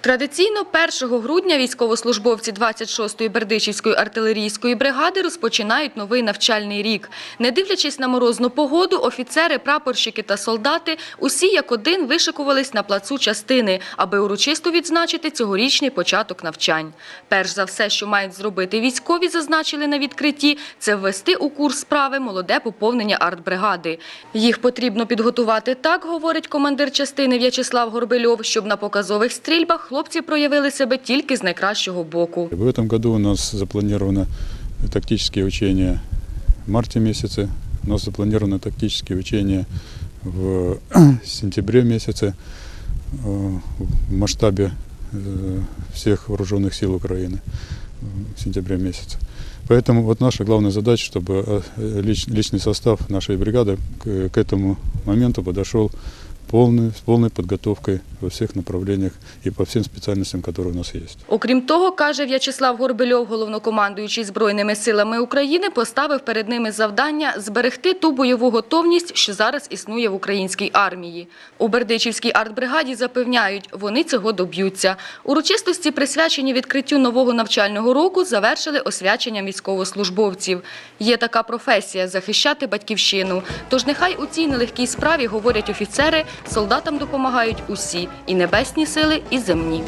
Традиційно 1 грудня військовослужбовці 26-ї Бердичівської артилерійської бригади розпочинають новий навчальний рік. Не дивлячись на морозну погоду, офіцери, прапорщики та солдати усі як один вишикувались на плацу частини, аби урочисто відзначити цьогорічний початок навчань. Перш за все, що мають зробити військові, зазначили на відкритті, це ввести у курс справи молоде поповнення артбригади. Їх потрібно підготувати так, говорить командир частини В'ячеслав Горбельов, щоб на показових стрільбах хлопці проявили себе тільки з найкращого боку. В этом году у нас запланировано тактические учения в марте месяце, у нас запланированы тактические учения в сентябре месяце э, в масштабе э, всех вооруженных сил Украины в сентябре месяце. Поэтому вот наша главная задача, чтобы э, лич- личный состав нашей бригады к, к этому моменту подошел полный, с полной подготовкой во всех направлениях и по всем специальностям, которые у нас есть. Окрім того, каже В'ячеслав Горбельов, головнокомандуючий Збройними силами України, поставив перед ними завдання зберегти ту бойову готовність, що зараз існує в українській армії. У Бердичівській артбригаді запевняють, вони цього доб'ються. Урочистості, присвячені відкриттю нового навчального року, завершили освяченням військовослужбовців. Є така професія – захищати батьківщину. Тож нехай у цій нелегкій справі, говорять офіцери, солдатам допомагають усі – і небесні сили, і земні.